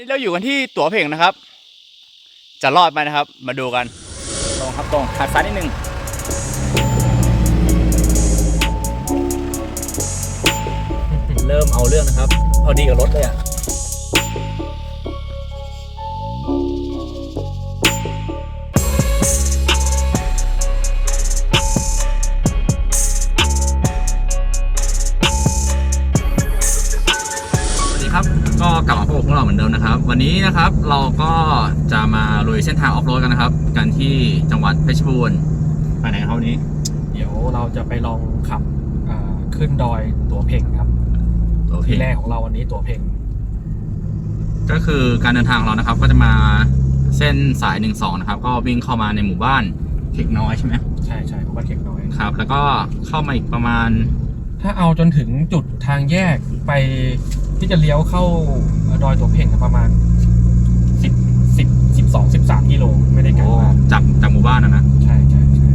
นี่เราอยู่กันที่ตั๋วเพ่งนะครับ จะรอดไหมนะครับ มาดูกัน ตรงครับตรงหัดซ้ายนิดนึงเริ่มเอาเรื่องนะครับ พอดีกับรถเลยอะ วกเราเหมือนเดิมนะครับ วันนี้นะครับเราก็จะมาลุยเส้นทางออฟโรดกันนะครับ กันที่จังหวัดเพชรบูรณ์ไปไหนครับวันนี้ เดี๋ยวเราจะไปลองขับอ่าขึ้นดอยตัวเพ่งครับโอเคที่แรกของเราวันนี้ตัวเพ่งก็คือการเดินทางของเรานะครับ ก็จะมาเส้นสาย 1 2 นะครับ ก็วิ่งเข้ามาในหมู่บ้านเข็กน้อยใช่ไหมใช่ใช่เพราะว่าเข็กน้อยครับ แล้วก็เข้ามาอีกประมาณถ้าเอาจนถึงจุดทางแยกไป ที่จะเลี้ยวเข้าดอยตัวเพ่งประมาณสิบสิบสิบสองสิบสามกิโลไม่ได้ไกลมากจากจากหมู่บ้านนะนะใช่ใช่ใช่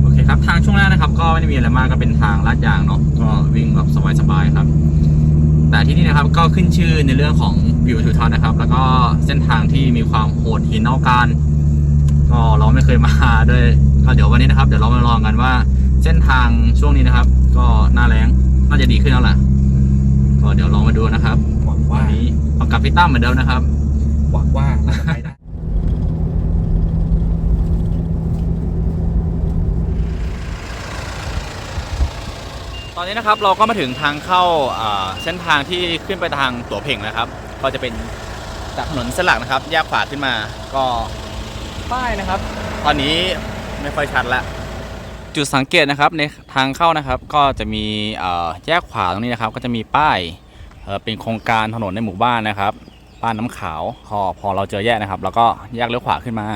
โอเคครับทางช่วงแรกนะครับ ก็ไม่ได้มีอะไรมากก็เป็นทางลาดยางเนาะก็วิ่งแบบสบายๆครับ แต่ที่นี่นะครับก็ขึ้นชื่อในเรื่องของวิวทิวทัศน์นะครับ แล้วก็เส้นทางที่มีความโหดหินเอาการก็เราไม่เคยมาด้วยก็เดี๋ยววันนี้นะครับ เดี๋ยวเรามาลองกันว่า เส้นทางช่วงนี้นะครับ ก็หน้าแรงน่าจะดีขึ้นแล้วล่ะ ก็เดี๋ยวลองมาดูนะครับหวังวัว่านนี้เอากับพี่ตั้มเหมือนเดิมนะครับ หวังว่าเราจะไปได้ ตอนนี้นะครับเราก็มาถึงทางเข้าอ่าเส้นทางที่ขึ้นไปทางตัวเพ่งนะครับ ก็จะเป็นจากถนนเส้นหลักนะครับ แยกขวาขึ้นมาก็ป้ายนะครับ ตอนนี้ไม่ค่อยชัดละ จุดสังเกตนะครับในทางเข้านะครับก็จะมีแยกขวาตรงนี้นะครับ ก็จะมีป้ายเเป็นโครงการถนนในหมู่บ้านนะครับบ้านน้ำขาวพอพอเราเจอแยกนะครับ แล้วก็แยกเลี้ยวขวาขึ้นมา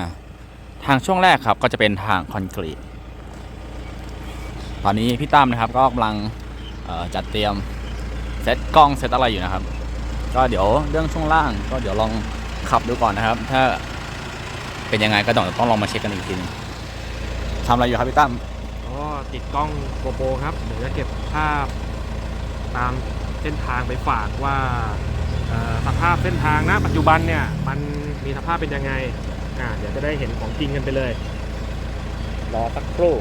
ทางช่วงแรกครับก็จะเป็นทางคอนกรีตตอนนี้พี่ตั้มนะครับก็กำลังจัดเตรียมเซตกล้องเซตอะไรอยู่นะครับ ก็เดี๋ยวเรื่องช่วงล่าง ก็เดี๋ยวลองขับดูก่อนนะครับ ถ้าเป็นยังไงก็ต้องต้องลองมาเช็คกันอีกทีนึงทำอะไรอยู่ครับพี่ตั้ม็ติดกล้องโกโปรครับ เดี๋ยวจะเก็บภาพตามเส้นทางไปฝากว่าสภาพเส้นทางนะปัจจุบันเนี่ยมันมีสภาพเป็นยังไงอ่าเดี๋ยวจะได้เห็นของจริงกันไปเลย รอสักครู่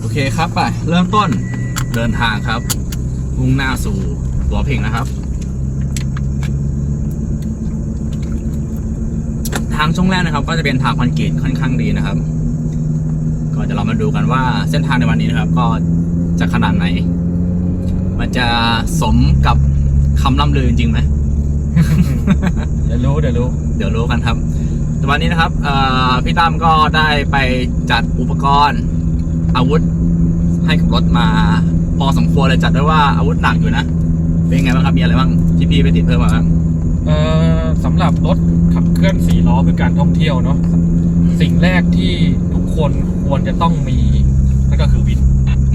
โอเคครับไปเริ่มต้นเดินทางครับมุ่งหน้าสู่ตัวเพ่งนะครับางช่วงแรกนะครับ ก็จะเป็นทางคอนกรีตค่อนข้างดีนะครับ ก็เดี๋ยวเรามาดูกันว่าเส้นทางในวันนี้นะครับ ก็จะขนาดไหน มันจะสมกับคำล่ำลือจริงๆไหมเดี๋ยวรู้เดี๋ยวรู้เดี๋ยวรู้กันครับแต่วันนี้นะครับเอ่อพี่ตั้มก็ได้ไปจัดอุปกรณ์อาวุธให้กับรถมา พอสมควรเลยจัดด้วยว่าอาวุธหนักอยู่นะ เป็นไงบ้างครับมีอะไรบ้างที่พี่ไปติดเพิ่มมาบ้างเอ่อสำหรับรถขับ เคลื่อนสี่ล้อเพื่อการท่องเที่ยวเนาะสิ่งแรกที่ทุกคนควรจะต้องมีนั่นก็คือวิน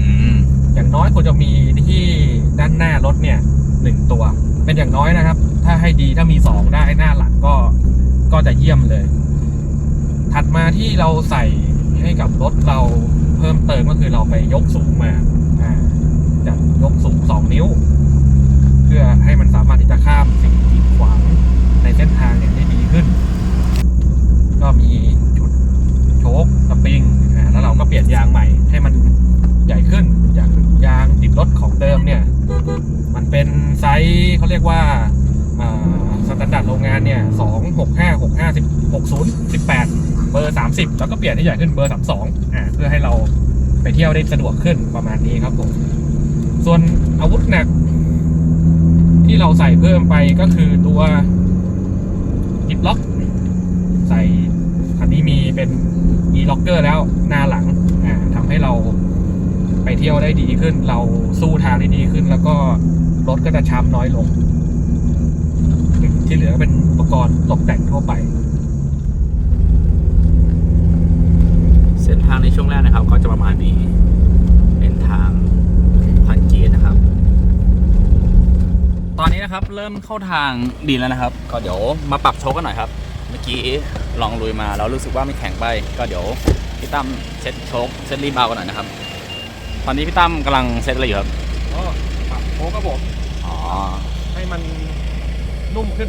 อืมอย่างน้อยควรจะมีที่ด้านหน้ารถเนี่ยหนึ่งตัว เป็นอย่างน้อยนะครับ ถ้าให้ดีถ้ามีสองได้หน้าหลังก็ก็จะเยี่ยมเลย ถัดมาที่เราใส่ให้กับรถเราเพิ่มเติมก็คือเราไปยกสูงมาอ่าจากยกสูงสองนิ้ว เพื่อให้มันสามารถที่จะข้ามสิ่งกีดขวางในเส้นทางเนี่ยได้ดีขึ้น ก็มีจุดโชคสปริงอ่าแล้วเราก็เปลี่ยนยางใหม่ให้มันใหญ่ขึ้นจากยางติดรถของเดิมเนี่ย มันเป็นไซส์ เขาเรียกว่าสแตนดาร์ดโรงงานเนี่ยสองหกห้าหกห้าสิบหกศูนย์สิบแปดเบอร์สามสิบแล้วก็เปลี่ยนให้ใหญ่ขึ้นเบอร์สามสองอ่าเพื่อให้เราไปเที่ยวได้สะดวกขึ้นประมาณนี้ครับผม ส่วนอาวุธหนัก ที่เราใส่เพิ่มไปก็คือตัวดิปล็อก ใส่คันนี้มีเป็น e-locker แล้วหน้าหลังอ่าทำให้เราไปเที่ยวได้ดีขึ้น เราสู้ทางได้ดีขึ้นแล้วก็ รถก็จะช้ำน้อยลง ที่เหลือก็เป็นอุปกรณ์ตกแต่งทั่วไป เส้นทางในช่วงแรกนะครับ ก็จะประมาณนี้ เป็นทางคอนกรีตนะครับ ตอนนี้นะครับเริ่มเข้าทางดีแล้วนะครับ ก็เดี๋ยวมาปรับโชคกันหน่อยครับ เมื่อกี้ลองลุยมาแล้วรู้สึกว่าไม่แข็งไป ก็เดี๋ยวพี่ตั้มเซ็ตโชคเซ็ตรีบาวกันหน่อยนะครับ ตอนนี้พี่ตั้มกำลังเซ็ตอะไรอยู่ครับอ๋อปรับโค้งครับผมอ๋อให้มันนุ่มขึ้น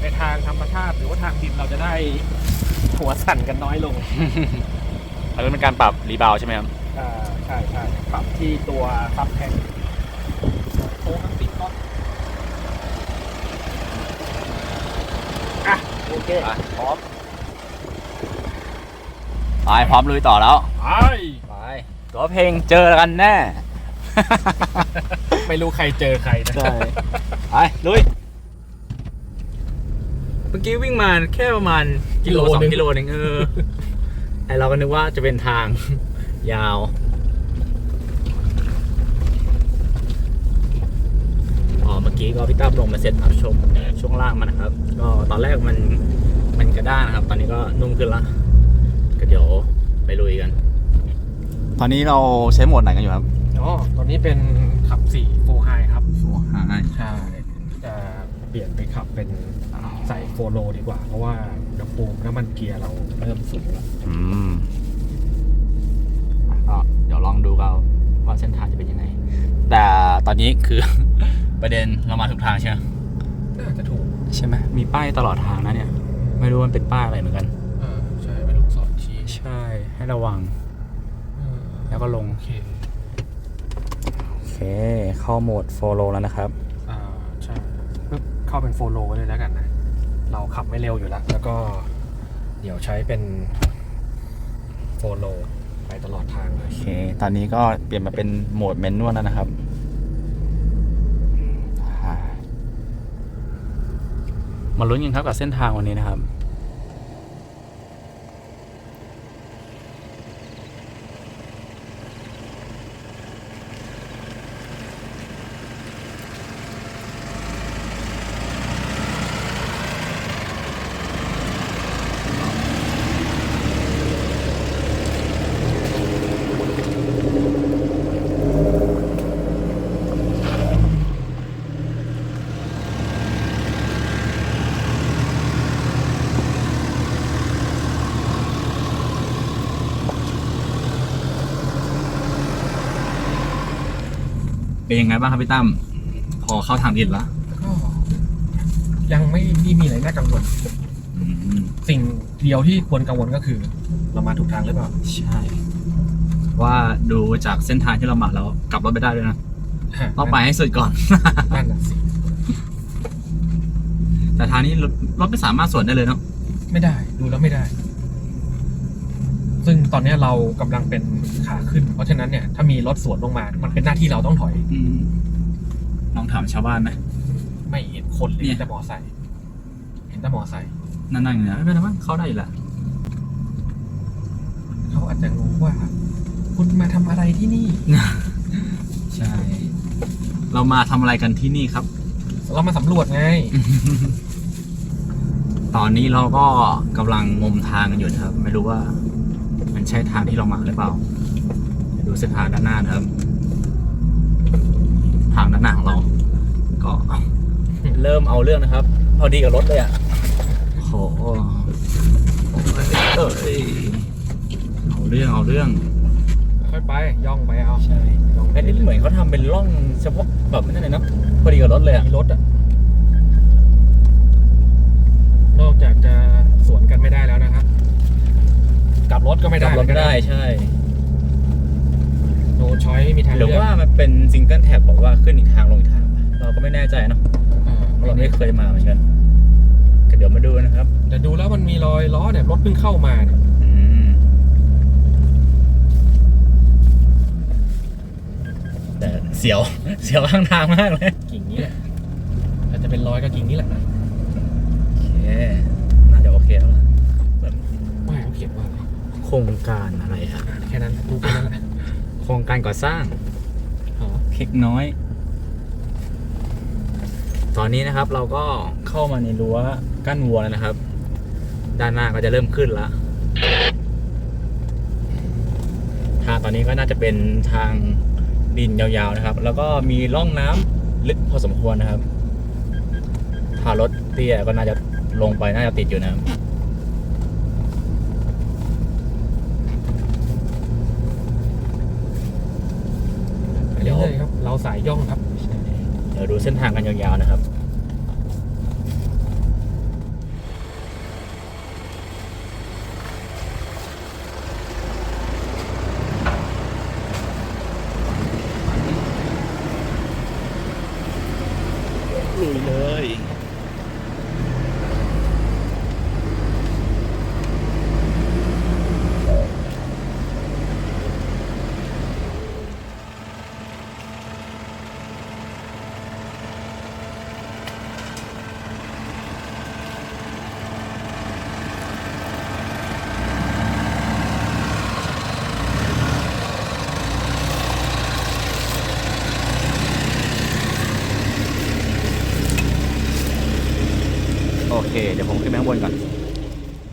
ในทางธรรมชาติหรือว่าทางดินเราจะได้หัวสั่นกันน้อยลงอันนี้เป็นการปรับรีบาวใช่ไหมครับอ่าใช่ใช่ปรับที่ตัวซับแทงโค้งทั้งสิบต้นอะโอเคอะพร้อมไปพร้อมลุยต่อแล้วไปไปตัวเพลงเจอกันแน่ ไม่รู้ใครเจอใครนะ ใช่ไปลุย เมื่อกี้วิ่งมาแค่ประมาณกิโลสองกิโลเองเออไอเราก็นึกว่าจะเป็นทาง ยาว อ๋อ เมื่อกี้ก็พี่ตั้มลงมาเซ็ตอัพชมช่วงล่างมันนะครับ ก็ตอนแรกมันมันกระด้างนะครับ ตอนนี้ก็นุ่มขึ้นละก็เดี๋ยวไปลุยกัน ตอนนี้เราใช้โหมดไหนกันอยู่ครับ อ๋อตอนนี้เป็นขับ4 full high ครับโอ้หายใช่จะเปลี่ยนไปขับเป็นใส่โฟโลดีกว่า เพราะว่าอุณหภูมิน้ำมันเกียร์เราเริ่มสูงแล้วอืมก็เดี๋ยวลองดูกันว่าเส้นทางจะเป็นยังไง แต่ตอนนี้คือ ประเด็นเรามาถูกทางใช่ไหมน่าจะถูกใช่ไหมมีป้ายตลอดทางนะเนี่ย ไม่รู้มันเป็นป้ายอะไรเหมือนกันอ่าใช่เป็นลูกศรชี้ใช่ให้ระวังอ่าแล้วก็ลงโอเคโอ เคเข้าโหมดโฟโลแล้วนะครับ อ่าใช่ปึ๊บเข้าเป็นโฟโลเลยแล้วกันนะ เราขับไม่เร็วอยู่แล้ว แล้วก็เดี๋ยวใช้เป็นโฟโลไปตลอดทางเลยโอเค ตอนนี้ก็เปลี่ยนมาเป็นโหมดเมนนวลแล้วนะครับอ่ามาลุ้นกันครับกับเส้นทางวันนี้นะครับ เป็นยังไงบ้างครับพี่ตั้มพอเข้าทางดินแล้วก็ยังไม่ไม่มีอะไรน่ากังวล อืมสิ่งเดียวที่ควรกังวลก็คือ เรามาถูกทางหรือเปล่า ใช่ ว่าดูจากเส้นทางที่เรามาแล้วกลับรถไปได้ด้วยนะต้องไปให้สุดก่อน นั่นน่ะสิแต่ทางนี้รถรถไม่สามารถสวนได้เลยเนาะไม่ได้ ดูแล้วไม่ได้ ซึ่งตอนเนี้ยเรากำลังเป็นขาขึ้น เพราะฉะนั้นเนี่ยถ้ามีรถสวนลงมา มันเป็นหน้าที่เราต้องถอยอืมลองถามชาวบ้านไหมไม่เห็นคนเลยเนี่ยเห็นแต่มอไซค์เห็นแต่มอไซค์นั่นนั่งอยู่นะไม่เป็นไรมั้งเข้าได้อยู่แหละเขาอาจจะงงว่า คุณมาทำอะไรที่นี่ใช่เรามาทำอะไรกันที่นี่ครับ เรามาสำรวจไงตอนนี้เราก็กำลังงมทางกันอยู่นะครับ ไม่รู้ว่า มันใช่ทางที่เรามาหรือเปล่าเดี๋ยวดูเส้นทางด้านหน้านะครับ ทางด้านหน้าของเรา ก็เริ่มเอาเรื่องนะครับ พอดีกับรถเลยอะโอ้โหเอ้ยเอาเรื่องเอาเรื่อง ค่อยไปย่องไปเอาใช่ย่องไปไอ้นี่เหมือนเขาทำเป็นร่องเฉพาะแบบนั่นเลยเนาะพอดีกับรถเลยอะมีรถอะนอกจากจะสวนกันไม่ได้แล้วนะครับ กลับรถก็ไม่กได้ลับรถไม่ได้ใช่ โนช้อยไม่มีทางหเลืรืออกว่ามันเป็นซิงเกิลแท็บบอกว่าขึ้นอีกทางลงอีกทางเราก็ไม่แน่ใจเนาะอ่าเพราะเราไม่เคยมาเหมือนกันก็เดี๋ยวมาดูนะครับ แต่ดูแล้วมันมีรอยล้อเนี่ยรถเพิ่งเข้ามาเนี่ยอืม แต่เสียว เสียวข้างทางมากเลย กิ่งนี้แหละอาจจะเป็นรอยกับกิ่งนี้แหละโอเค น่าจะโอเคแล้วล่ะแบบ ไม่เขาเขียนว่าอะไร โครงการอะไรอะอ่านแค่นั้นดูแค่นั้นแหละโครงการก่อสร้างอ๋อเล็กน้อย ตอนนี้นะครับเราก็เข้ามาในรั้วกั้นวัวแล้วนะครับ ด้านหน้าก็จะเริ่มขึ้นละทางตอนนี้ก็น่าจะเป็นทางดินยาวๆนะครับ แล้วก็มีร่องน้ำลึกพอสมควรนะครับถ้ารถเตี้ยก็น่าจะลงไปน่าจะติดอยู่นะครับ สายย่องครับ เดี๋ยวดูเส้นทางกันยาวๆนะครับ ลุยเลย โอเค เดี๋ยวผมขึ้นไปข้างบนก่อน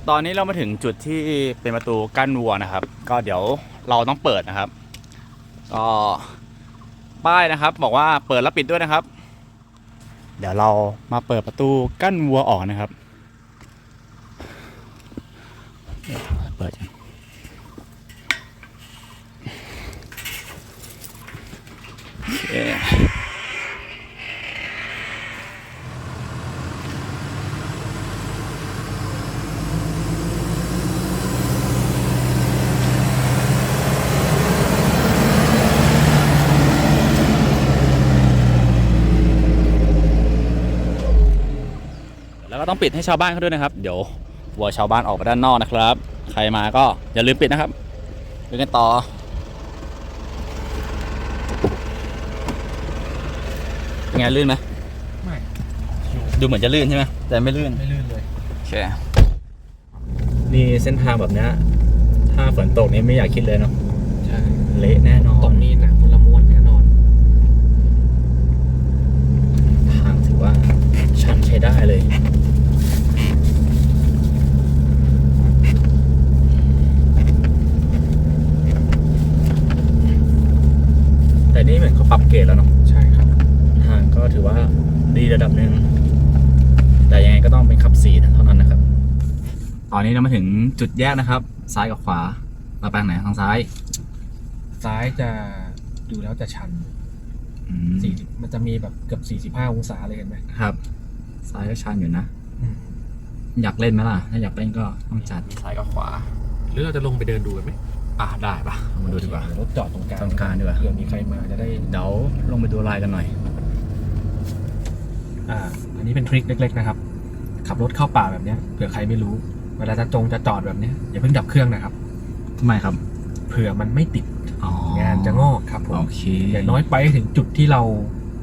ตอนนี้เรามาถึงจุดที่เป็นประตูกั้นวัวนะครับ ก็เดี๋ยวเราต้องเปิดนะครับก็ป้ายนะครับ บอกว่าเปิดแล้วปิดด้วยนะครับ เดี๋ยวเรามาเปิดประตูกั้นวัวออกนะครับเดี๋ยวเปิดกันโอเค แล้วก็ ต้องปิดให้ชาวบ้านเขาด้วยนะครับ เดี๋ยววัวชาวบ้านออกไปด้านนอกนะครับ ใครมาก็อย่าลืมปิดนะครับไปกันต่อเป็นไงลื่นไหมไม่ดูเหมือนจะลื่นใช่ไหมแต่ไม่ลื่นไม่ลื่นเลยโอเคนี่เส้นทางแบบเนี้ยถ้าฝนตกนี่ไม่อยากคิดเลยเนาะใช่เละแน่นอนตรงนี้หนักคนละม้วนแน่นอน ทางถือว่าชันใช้ได้เลย แต่นี่เหมือนเขาปรับเกรดแล้วเนาะใช่ครับทางก็ถือว่าดีระดับหนึ่งแต่ยังไงก็ต้องเป็นขับสี่เท่านั้นนะครับ ตอนนี้เรามาถึงจุดแยกนะครับ ซ้ายกับขวาเราไปทางไหนทางซ้าย ซ้ายจะดูแล้วจะชันอืมสี่มันจะมีแบบเกือบ45องศาเลยเห็นไหมครับ ซ้ายก็ชันอยู่นะอืมอยากเล่นไหมล่ะ ถ้าอยากเล่นก็ต้องจัด ซ้ายกับขวา หรือเราจะลงไปเดินดูกันไหม อะได้ปะลองมาดูดีกว่าเรถจอดตรงกลางตรงกลางดีกว่า เผื่อมีใครมาจะได้ เดี๋ยวลงไปดูลายกันหน่อย อ่า อันนี้เป็นทริคเล็ก ๆ นะครับ ขับรถเข้าป่าแบบเนี้ยเผื่อใครไม่รู้ เวลาจะจงจะจอดแบบเนี้ยอย่าเพิ่งดับเครื่องนะครับ ทำไมครับเผื่อมันไม่ติดอ๋องานจะงอกครับผม โอเคอย่างน้อยไปให้ถึงจุดที่เรา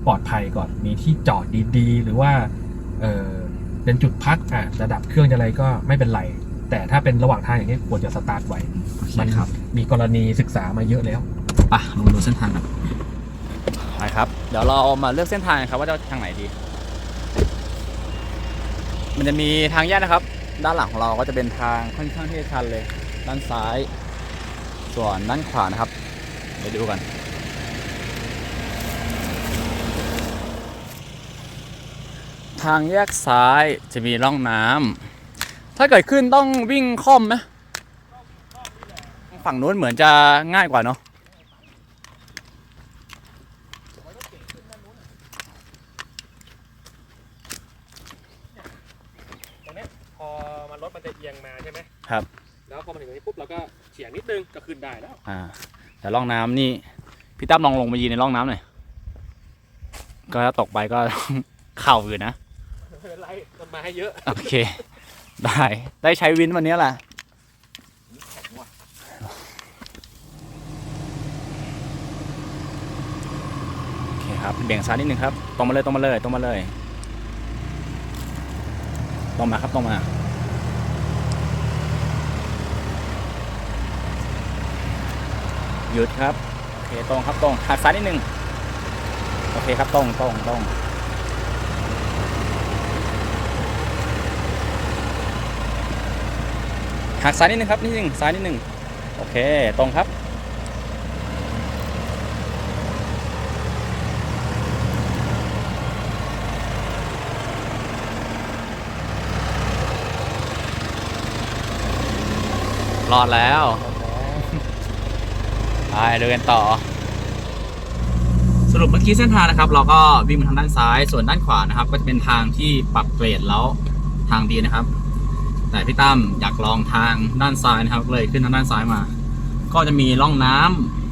ปลอดภัยก่อน มีที่จอดดีๆ หรือว่า เออเป็นจุดพักอะระดับเครื่องจะอะไรก็ไม่เป็นไร แต่ถ้าเป็นระหว่างทางอย่างนี้ยควรจะสตาร์ทไว้ โอเคมันครับ มีกรณีศึกษามาเยอะแล้วไปลงมาดูเส้นทางกันไปครับ เดี๋ยวเรามาเลือกเส้นทางกันครับว่าจะทางไหนดี มันจะมีทางแยกนะครับ ด้านหลังของเราก็จะเป็นทางค่อนข้างที่จะชันเลย ด้านซ้าย ส่วนด้านขวานะครับเดี๋ยวดูกันทางแยกซ้ายจะมีร่องน้ำถ้าเกิดขึ้นต้องวิ่งค่อมไหม ฝั่งนู้นเหมือนจะง่ายกว่าเนาะตรงนี้พอมันรถมันจะเอียงมาใช่ไหมครับ แล้วพอมาถึงตรงนี้ปุ๊บเราก็เฉียงนิดนึงก็ขึ้นได้แล้ว อ่า แต่ร่องน้ำนี่พี่ตั้มลองลงมายืนในร่องน้ำหน่อย ก็ถ้าตกไปก็ เข่าอยู่นะ ไม่เป็นไรต้นไม้เยอะ โอเค ได้ ได้ใช้วินวันนี้แหละ โอเครับเบี่ยงซ้ายนิดนึงครับตรงมาเลยตรงมาเลยตรงมาเลยตรงมาครับตรงมาหยุดครับโอเคตรงครับตรงหักซ้ายนิดนึงโอเคครับตรงตรงตรงหักซ้ายนิดนึงครับนิดนึงซ้ายนิดนึงโอเคตรงครับ รอดแล้วไปเดินต่อ สรุปเมื่อกี้เส้นทางนะครับ เราก็วิ่งมาทางด้านซ้าย ส่วนด้านขวานะครับ ก็จะเป็นทางที่ปรับเกรดแล้วทางดีนะครับ แต่พี่ตั้มอยากลองทางด้านซ้ายนะครับ เลยขึ้นทางด้านซ้ายมา ก็จะมีร่องน้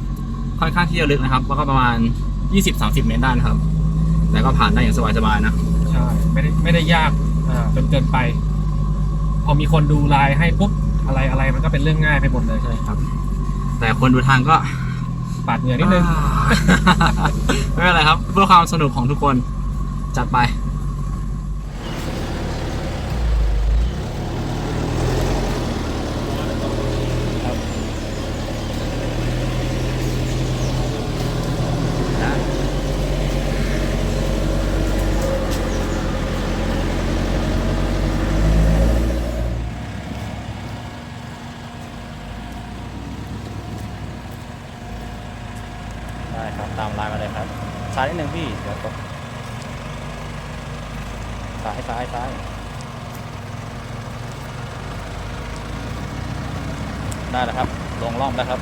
ำค่อนข้างที่จะลึกนะครับแล้วก็ประมาณ 20-30 เมตรได้นะครับ แต่ก็ผ่านได้อย่างสบายๆนะใช่ไม่ได้ไม่ได้ยากจนเกินไป พอมีคนดูไลน์ให้ปุ๊บ อะไรอะไรมันก็เป็นเรื่องง่ายไปหมดเลยใช่ครับ แต่คนดูทางก็ปาดเหงื่อนิดนึง ไม่เป็นไรครับเพื่อความสนุกของทุกคนจัดไป ได้ครับ ตามไลน์มาเลยครับ ซ้ายนิดนึงพี่ เดี๋ยวตกซ้ายซ้ายซ้ายได้แล้วครับ ลงล่องแล้วครับ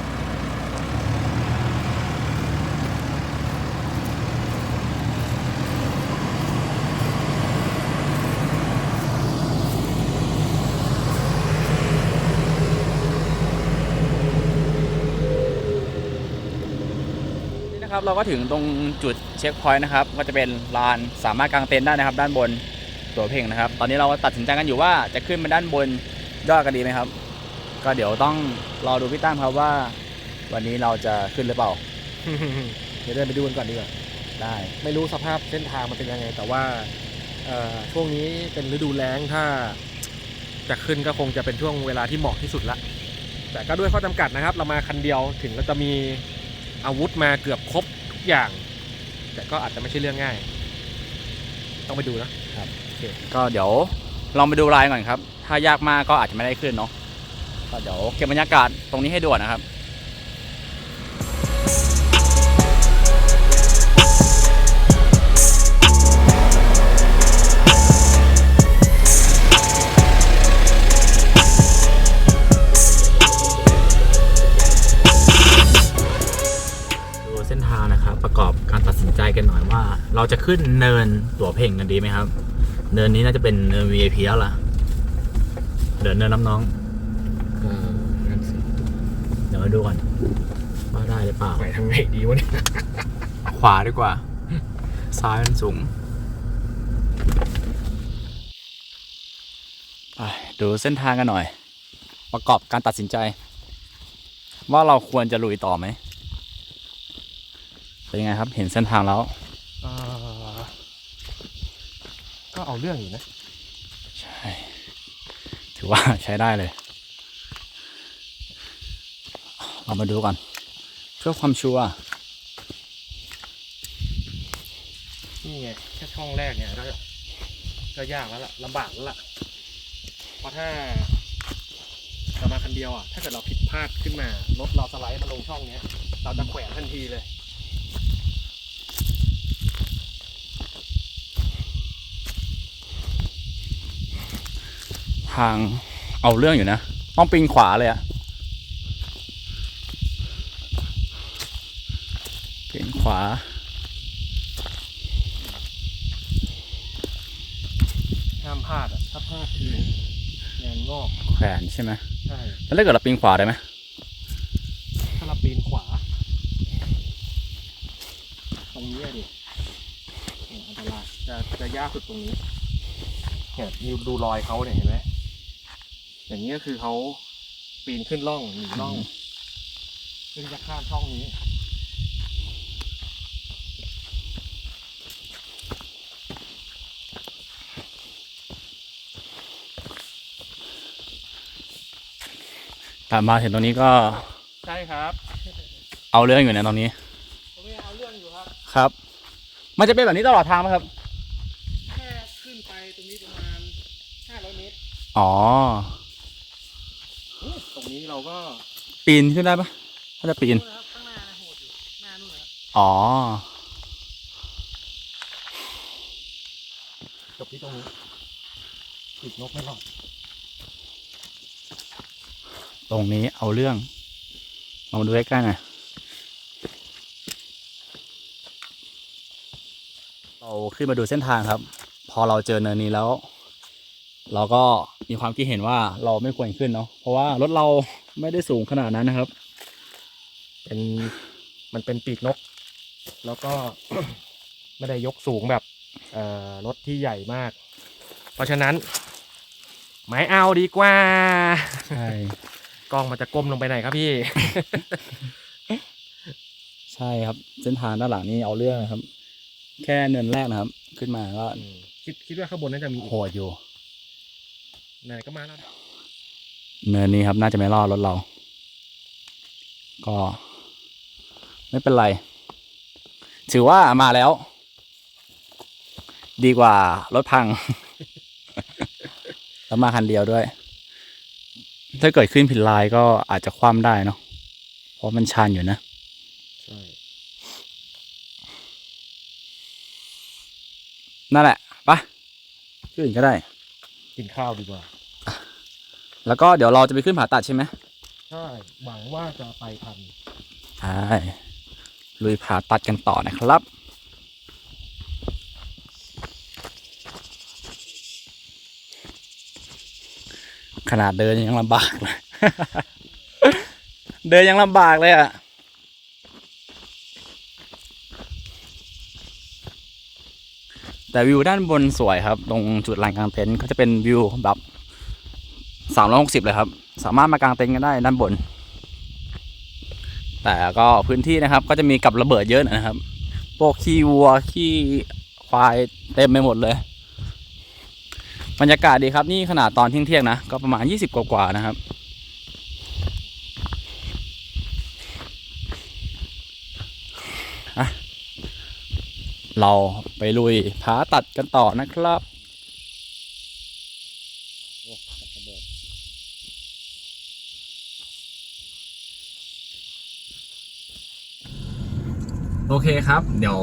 นี่นะ ครับเราก็ถึงตรงจุดเช็คพอยต์นะครับก็จะเป็นลานสามารถกางเต็นท์ได้นะครับ ด้านบนตัวเพ่งนะครับ ตอนนี้เราก็ตัดสินใจกันอยู่ว่าจะขึ้นไปด้านบนยอดกันดีไหมครับ ก็เดี๋ยวต้องรอดูพี่ตั้มครับว่า วันนี้เราจะขึ้นหรือเปล่า เดี๋ยวเดินไปดูกันก่อนดีกว่าได้ไม่รู้สภาพเส้นทางมันเป็นยังไง แต่ว่าเอ่อช่วงนี้เป็นฤดูแล้งถ้า จะขึ้นก็คงจะเป็นช่วงเวลาที่เหมาะที่สุดละแต่ก็ด้วยข้อจำกัดนะครับ เรามาคันเดียวถึงเราจะมี อาวุธมาเกือบครบทุกอย่าง แต่ก็อาจจะไม่ใช่เรื่องง่าย ต้องไปดูนะก็เดี๋ยวลองไปดูลายก่อนครับ ถ้ายากมากก็อาจจะไม่ได้ขึ้นเนาะก็เดี๋ยวเก็บบรรยากาศตรงนี้ให้ด่วนนะครับ ขึ้นเนินตัวเพ่งกันดีไหมครับ เนินนี้น่าจะเป็นเนิน VIP แล้วล่ะ เดินเนินน้ำน้องเออนั่นสิเดี๋ยวมาดูก่อนว่าได้หรือเปล่า ไปทางไหนดีวะเนี่ยขวาดีกว่า ซ้ายมันสูงไปดูเส้นทางกันหน่อย ประกอบการตัดสินใจ ว่าเราควรจะลุยต่อไหมเป็นยังไงครับ เห็นเส้นทางแล้ว เอ่อก็ เอาเรื่องอยู่นะ ใช่ ถือว่าใช้ได้เลย เรามาดูก่อนเพื่อความชัวร์นี่ไงแค่ช่องแรกเนี่ยก็ก็ยากแล้วล่ะลำบากแล้วล่ะเพราะถ้าเรามาคันเดียวอะถ้าเกิดเราผิดพลาดขึ้นมารถเราสไลด์มาลงช่องเนี้ย เราจะแขวนทันทีเลย ทางเอาเรื่องอยู่นะ ต้องปีนขวาเลยอะปีนขวา ห้ามพลาดอะ ถ้าพลาดคืองานงอก แขวนใช่ไหมใช่ แล้วถ้าเกิดเราปีนขวาได้ไหมถ้าเราปีนขวา ตรงนี้อะดิเนี่ยอันตรายจะจะยากสุดตรงนี้เนี่ยดูดูรอยเขาเนี่ยเห็นไหม อย่างนี้ก็คือเขาปีนขึ้นร่องหนีร่องเพื่อที่จะข้ามช่องนี้ตามมาถึงตรงนี้ก็ใช่ครับ เอาเรื่องอยู่นะตรงนี้ผมยังเอาเรื่องอยู่ครับ ครับ มันจะเป็นแบบนี้ตลอดทางไหมครับ แค่ขึ้นไปตรงนี้ประมาณ500เมตร อ๋อ ตรงนี้เราก็ปีนขึ้นได้ปะถ้าจะปีนนู่นนะครับข้างหน้านะโหดอยู่หน้านู่นนะครับอ๋อ จบที่ตรงนี้ติดนกไม่รอดตรงนี้เอาเรื่องลองมาดูใกล้ๆหน่อยเราขึ้นมาดูเส้นทางครับ พอเราเจอเนินนี้แล้ว เราก็มีความคิดเห็นว่าเราไม่ควรขึ้นเนาะเพราะว่ารถเราไม่ได้สูงขนาดนั้นนะครับ เป็นมันเป็นปีกนก แล้วก็ไม่ได้ยกสูงแบบเอ่อรถที่ใหญ่มาก เพราะฉะนั้นไม่เอาดีกว่าใช่กล้องมันจะก้มลงไปไหนครับพี่ ใช่ครับ เส้นทางด้านหลังนี่เอาเรื่องนะครับ แค่เนินแรกนะครับ ขึ้นมาก็คิดคิดว่าข้างบนน่าจะมีอีกโหดอยู่ ไหนก็มาแล้วเนินนี้ครับ น่าจะไม่รอดรถเรา ก็ ไม่เป็นไร ถือว่ามาแล้ว ดีกว่ารถพัง แล้วมาคันเดียวด้วย ถ้าเกิดขึ้นผิดลายก็อาจจะคว่ำได้เนาะเพราะมันชันอยู่นะใช่นั่นแหละไปะที่อื่นก็ได้ กินข้าวดีกว่า แล้วก็เดี๋ยวเราจะไปขึ้นผาตัดใช่ไหมใช่หวังว่าจะไปทันใช่ลุยผาตัดกันต่อนะครับขนาดเดินยังลำบากเลย เดินยังลำบากเลยอะ แต่วิวด้านบนสวยครับ ตรงจุดลานกลางเต็นท์ก็จะเป็นวิวแบบสามร้อยหกสิบเลยครับ สามารถมากางเต็นท์กันได้ด้านบน แต่ก็พื้นที่นะครับก็จะมีกับระเบิดเยอะนอยนะครับพวกขี้วัวขี้ควายเต็มไปหมดเลย บรรยากาศดีครับนี่ขนาดตอนเที่ยงๆนะ ก็ประมาณ 20 กว่าๆนะครับ เราไปลุยผาตัดกันต่อนะครับโอเคครับ เดี๋ยว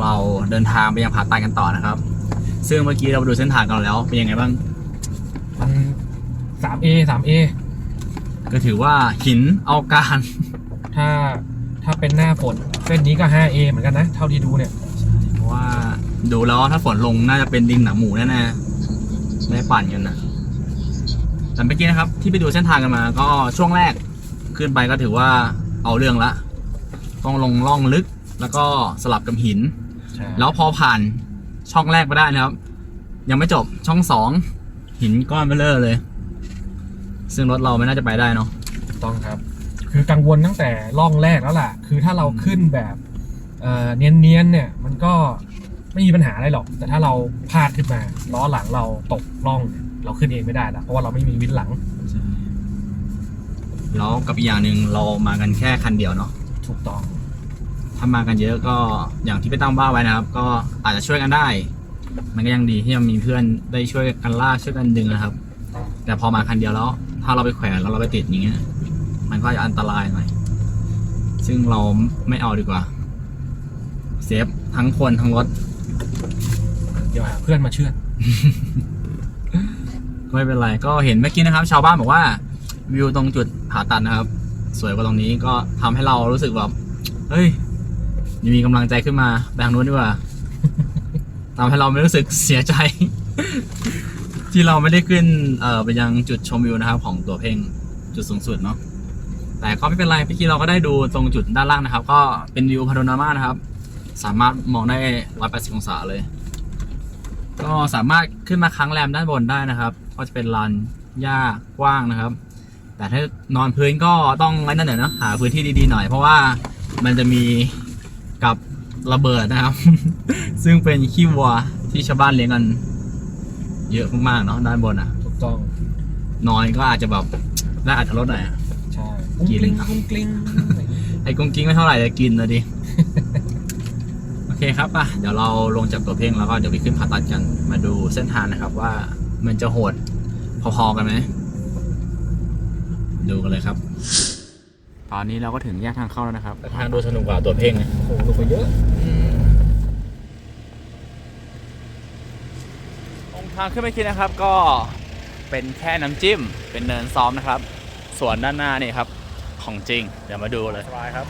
เราเดินทางไปยังผาตัดกันต่อนะครับ ซึ่งเมื่อกี้เราไปดูเส้นทางกันแล้ว เป็นยังไงบ้างมันสามเอสามเอก็ถือว่าหินเอาการ ถ้าถ้าเป็นหน้าฝนเส้นนี้ก็ 5A เหมือนกันนะ เท่าที่ดูเนี่ยเพราะว่า ดูแล้วถ้าฝนลงน่าจะเป็นดินหนังหมูแน่ๆไม่ได้ปั่นกันนะแต่เมื่อกี้นะครับ ที่ไปดูเส้นทางกันมา ก็ช่วงแรกขึ้นไปก็ถือว่าเอาเรื่องละ ต้องลงล่องลึกแล้วก็สลับกับหิน แล้วพอผ่านช่องแรกไปได้นะครับ ยังไม่จบช่องสองหินก้อนเบลเลอร์เลย ซึ่งรถเราไม่น่าจะไปได้เนาะถูกต้องครับ คือกังวลตั้งแต่ล่องแรกแล้วล่ะ คือถ้าเราขึ้นแบบเอ่อเนียนๆเนี่ย มันก็ ไม่มีปัญหาอะไรหรอก แต่ถ้าเราพลาดขึ้นมาล้อหลังเราตกล่องเนี่ยเราขึ้นเองไม่ได้ละเพราะว่าเราไม่มีวินหลังแล้วกับอีกอย่างหนึ่งเรามากันแค่คันเดียวเนาะถูกต้อง ถ้ามากันเยอะก็อย่างที่พี่ตั้มว่าไว้นะครับ ก็อาจจะช่วยกันได้ มันก็ยังดีที่ยังมีเพื่อนได้ช่วยกันลากช่วยกันดึงนะครับ แต่พอมาคันเดียวแล้ว ถ้าเราไปแขวนแล้วเราไปติดอย่างเงี้ยมันก็จะอันตรายหน่อยซึ่งเราไม่เอาดีกว่า เซฟทั้งคนทั้งรถ เดี๋ยวหาเพื่อนมาเชื่อดก็ไม่เป็นไรก็เห็นเมื่อกี้นะครับ ชาวบ้านบอกว่า วิวตรงจุดผาตัดนะครับ สวยกว่าตรงนี้ก็ทำให้เรารู้สึกแบบเฮ้ยมีกำลังใจขึ้นมาไปทางนู้นดีกว่าทำให้เราไม่รู้สึกเสียใจ ที่เราไม่ได้ขึ้นเอ่อไปยังจุดชมวิวนะครับ ของตัวเพ่งจุดสูงสุดเนาะแต่ก็ไม่เป็นไรเมื่อกี้เราก็ได้ดูตรงจุดด้านล่างนะครับ ก็เป็นวิวพาโนรามานะครับ สามารถมองได้ 180 องศาเลย ก็สามารถขึ้นมาค้างแรมด้านบนได้นะครับ ก็จะเป็นลานหญ้ากว้างนะครับ แต่ถ้านอนพื้นก็ต้องไว้นั่นหน่อยนะหาพื้นที่ดีๆหน่อย เพราะว่ามันจะมีกับระเบิดนะครับ ซึ่งเป็นขี้วัวที่ชาวบ้านเลี้ยงกัน เยอะมากๆเนาะด้านบนอะ ถูกต้องนอนก็อาจจะแบบได้อาจจะลดหน่อยอะ ใช่กินกลิ้งกุ้ง กลิ้ง ไอ้กุ้งกิ้งไม่เท่าไหร่จะกินนะดิโอเคครับป่ะเดี๋ยวเราลงจากตัวเพ่งแล้วก็เดี๋ยวไปขึ้นผาตัดกันมาดูเส้นทางนะครับว่ามันจะโหดพอๆกันไหมดูกันเลยครับ ตอนนี้เราก็ถึงแยกทางเข้าแล้วนะครับทางดูสนุกกว่าตัวเพ่งโอ้โหลงไปเยอะตรงทางขึ้นไปคิดนะครับ ก็เป็นแค่น้ำจิ้ม เป็นเนินซ้อมนะครับ ส่วนด้านหน้านี่ครับ ของจริง เดี๋ยวมาดูเลยสบายครับ